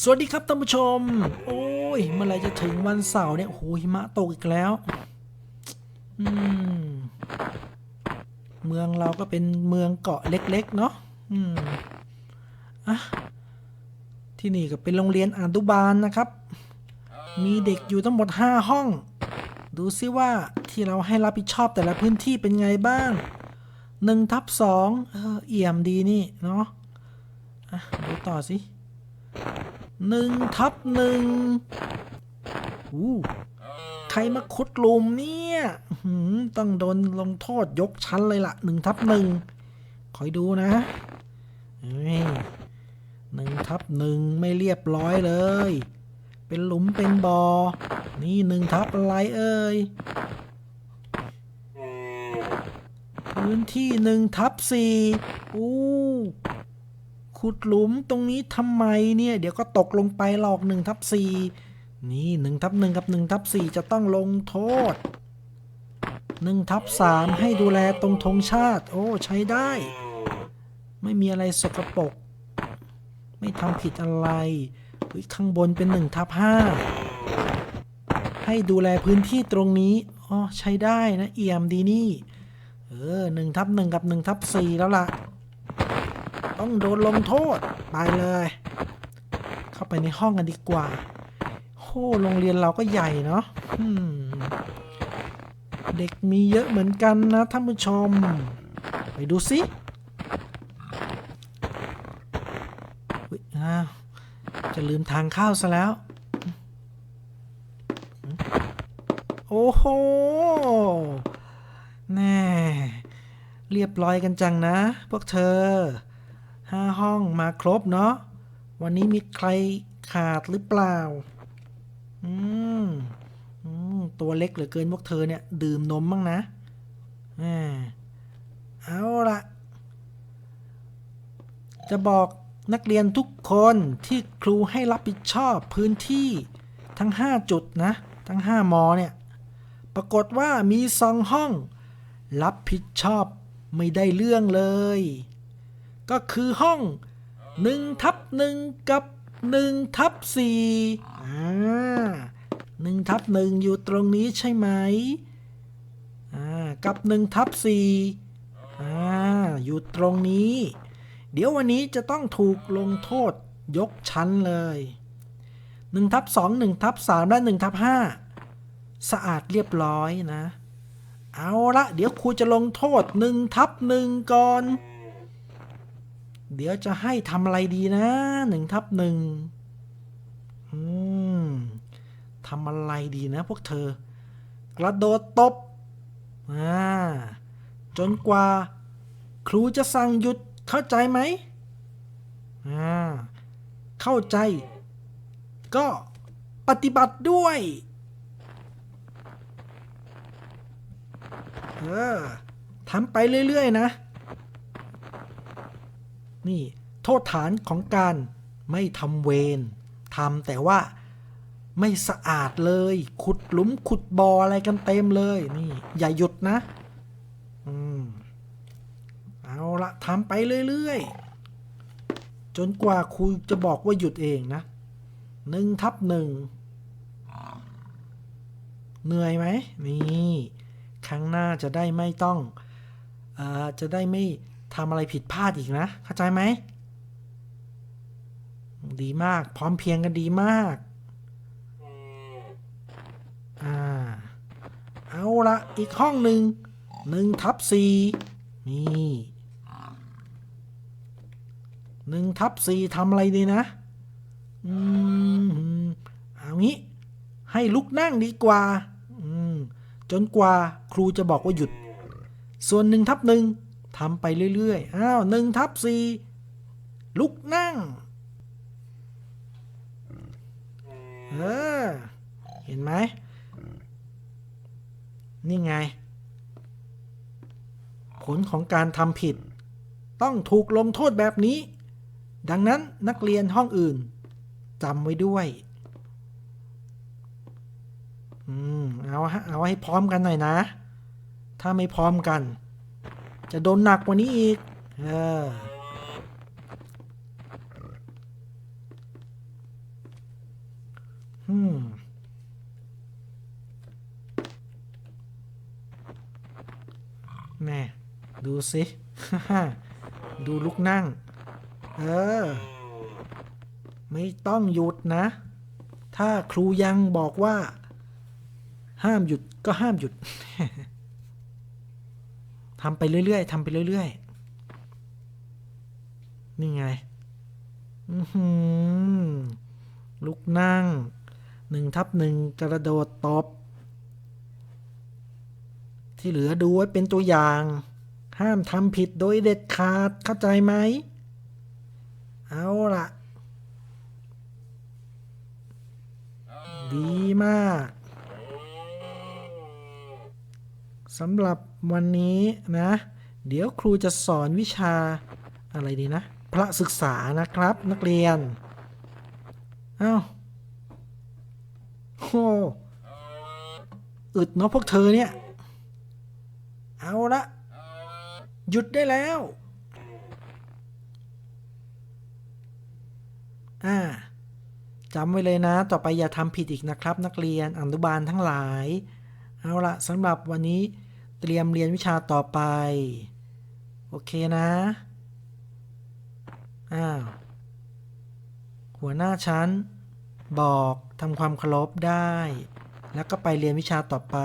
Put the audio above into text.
สวัสดีครับท่านผู้ชม โอ้ยเมื่อไรจะถึงวันเสาร์เนี่ยโอ้โหหิมะตกอีกแล้ว อืม เมืองเราก็เป็นเมืองเกาะเล็กๆ เนาะอืมอะที่นี่ก็เป็นโรงเรียนอนุบาลนะครับ มีเด็กอยู่ทั้งหมด 5 ห้อง ดูซิว่าที่เราให้รับผิดชอบแต่ละพื้นที่เป็นไงบ้างหนึ่งทับสองเออเอี่ยมดีนี่ เนาะอะดูต่อสิ หนึ่งทับหนึ่งอู้ใครมาขุดหลุมเนี่ยหือต้องโดนลงโทษยกชั้นเลยละหนึ่งทับหนึ่งคอยดูนะเฮ้ยหนึ่งทับหนึ่งไม่เรียบร้อยเลย เป็นหลุมเป็นบอ่อนี่หนึ่งทับอะไรเอ่ยพื้นที่หนึ่งทับสี่อู้ ขุดหลุมตรงนี้ทำไมเนี่ย เดี๋ยวก็ตกลงไปหลอกหนึ่งทับสี่นี่หนึ่งทับหนึ่งกับหนึ่งทับสี่จะต้องลงโทษหนึ่งทับสามให้ดูแลตรงธงชาติ โอ้ ใช้ได้ ไม่มีอะไรสกปรกไม่ทำผิดอะไรอุ๊ยข้างบนเป็นหนึ่งทับห้าให้ดูแลพื้นที่ตรงนี้อ๋อใช้ได้นะ เอี่ยมดีนี่ เออหนึ่งทับหนึ่งกับหนึ่งทับสี่แล้วล่ะ ต้องโดนลงโทษ ไปเลย เข้าไปในห้องกันดีกว่าโอ้โรงเรียนเราก็ใหญ่เนาะเด็กมีเยอะเหมือนกันนะท่านผู้ชม ไปดูสิอ้าวจะลืมทางเข้าซะแล้ว โอ้โห แน่ เรียบร้อยกันจังนะ พวกเธอ ห้าห้องมาครบเนาะ วันนี้มีใครขาดหรือเปล่า อืมอืมตัวเล็กเหลือเกินพวกเธอเนี่ย ดื่มนมบ้างนะอ่าเอาละจะบอกนักเรียนทุกคนที่ครูให้รับผิดชอบพื้นที่ทั้ง 5 จุดนะ ทั้ง 5 มอเนี่ย ปรากฏว่ามีสองห้อง รับผิดชอบไม่ได้เรื่องเลย ก็คือห้อง1ทับ1กับ1ทับ4อ่า1ทับ1อยู่ตรงนี้ใช่ไหมอ่ากับ1ทับ4อ่าอยู่ตรงนี้ เดี๋ยววันนี้จะต้องถูกลงโทษยกชั้นเลย1ทับ2 1ทับ3และ1ทับ5สะอาดเรียบร้อยนะ เอาละเดี๋ยวครูจะลงโทษ1ทับ1ก่อน เดี๋ยวจะให้ทำอะไรดีนะหนึ่งทับหนึ่งอืมทำอะไรดีนะพวกเธอ กระโดดตบอ่าจนกว่า ครูจะสั่งหยุดเข้าใจไหมอ่าเข้าใจ ก็ปฏิบัติด้วยเออทำไปเรื่อย ๆ นะ นี่โทษฐานของการไม่ทำเวรทำแต่ว่าไม่สะอาดเลย ขุดหลุมขุดบ่ออะไรกันเต็มเลยนี่ อย่าหยุดนะอืมเอาละทำไปเรื่อยๆ จนกว่าครูจะบอกว่าหยุดเองนะหนึ่งทับหนึ่งเหนื่อยไหมนี่ ครั้งหน้าจะได้ไม่ต้องอ่อจะได้ไม่ ทำอะไรผิดพลาดอีกนะ เข้าใจไหม ดีมาก พร้อมเพรียงกันดีมาก อ่า เอาละอีกห้องหนึ่งหนึ่งทับสี่นี่หนึ่งทับสี่ทำอะไรดีนะ อืม เอางี้ ให้ลุกนั่งดีกว่า อืม จนกว่าครูจะบอกว่าหยุด ส่วนหนึ่งทับหนึ่ง ทำไปเรื่อยๆ อ้าวหนึ่งทับสี่ลุกนั่ง เออ เห็นไหม นี่ไง ผลของการทำผิด ต้องถูกลงโทษแบบนี้ ดังนั้นนักเรียนห้องอื่นจำไว้ด้วย อืม เอาฮะเอาให้พร้อมกันหน่อยนะ ถ้าไม่พร้อมกัน จะโดนหนักกว่านี้อีกเอออืมแม่ดูสิดูลุกนั่ง เออ ไม่ต้องหยุดนะ ถ้าครูยังบอกว่า ห้ามหยุดก็ห้ามหยุด ทำไปเรื่อยๆทำไปเรื่อยๆ นี่ไง อือหือลุกนั่งหนึ่งทับหนึ่งกระโดดตบ ที่เหลือดูไว้เป็นตัวอย่าง ห้ามทำผิดโดยเด็ดขาดเข้าใจไหม เอาละดีมาก สำหรับวันนี้นะ เดี๋ยวครูจะสอนวิชาอะไรดีนะ พระศึกษานะครับนักเรียนเอา้าโหอึดเนาะพวกเธอเนี่ย เอาละ หยุดได้แล้ว อ่าจำไว้เลยนะ ต่อไปอย่าทำผิดอีกนะครับ นักเรียนอนุบาลทั้งหลาย เอาละสำหรับวันนี้ เตรียมเรียนวิชาต่อไป โอเคนะ อ้าว หัวหน้าชั้น บอกทำความเคารพได้ แล้วก็ไปเรียนวิชาต่อไป